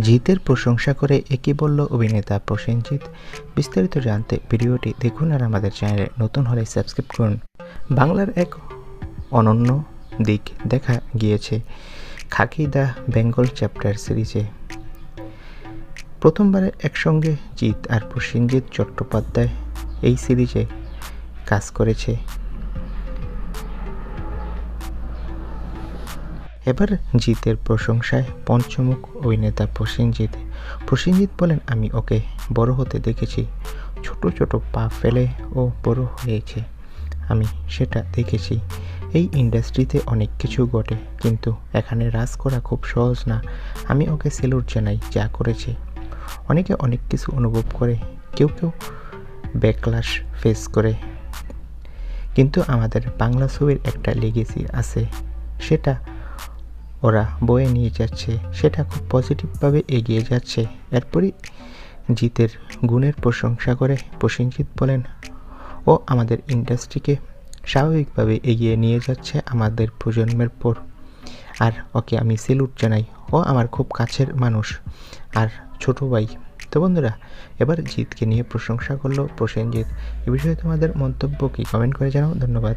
জিতের প্রশংসা করে একই বলল অভিনেতা প্রসেনজিৎ। বিস্তারিত জানতে ভিডিওটি দেখুন আর আমাদের চ্যানেলে নতুন হলে সাবস্ক্রাইব করুন। বাংলার এক অনন্য দিক দেখা গিয়েছে খাকি দ্য বেঙ্গল চ্যাপ্টার সিরিজে। প্রথমবারে একসঙ্গে জিৎ আর প্রসেনজিৎ চট্টোপাধ্যায় এই সিরিজে কাজ করেছে। এবার জিতের প্রশংসায় পঞ্চমুখ অভিনেতা প্রসেনজিৎ। প্রসেনজিৎ বলেন, আমি ওকে বড় হতে দেখেছি। ছোট ছোট পা ফেলে ও বড় হয়েছে। আমি সেটা দেখেছি। এই ইন্ডাস্ট্রিতে অনেক কিছু ঘটে, কিন্তু এখানে রাজ করা খুব সহজ না। আমি ওকে সেলুট জানাই যা করেছে। অনেকে অনেক কিছু অনুভব করে, কেউ কেউ ব্যাকলাশ ফেস করে। কিন্তু আমাদের বাংলা ছবির একটা লেগেসি আছে। সেটা ওরা বয়ে নিয়ে যাচ্ছে। সেটা খুব পজিটিভভাবে এগিয়ে যাচ্ছে। এরপরই জিতের গুণের প্রশংসা করে প্রসেনজিৎ বলেন, ও আমাদের ইন্ডাস্ট্রিকে স্বাভাবিকভাবে এগিয়ে নিয়ে যাচ্ছে আমাদের প্রজন্মের পর। আর ওকে আমি সেলুট জানাই। ও আমার খুব কাছের মানুষ। আর ছোট ভাই। তো বন্ধুরা, এবার জিতকে নিয়ে প্রশংসা করল প্রসেনজিৎ। এ বিষয়ে তোমাদের মন্তব্য কি? কমেন্ট করে জানাও। ধন্যবাদ।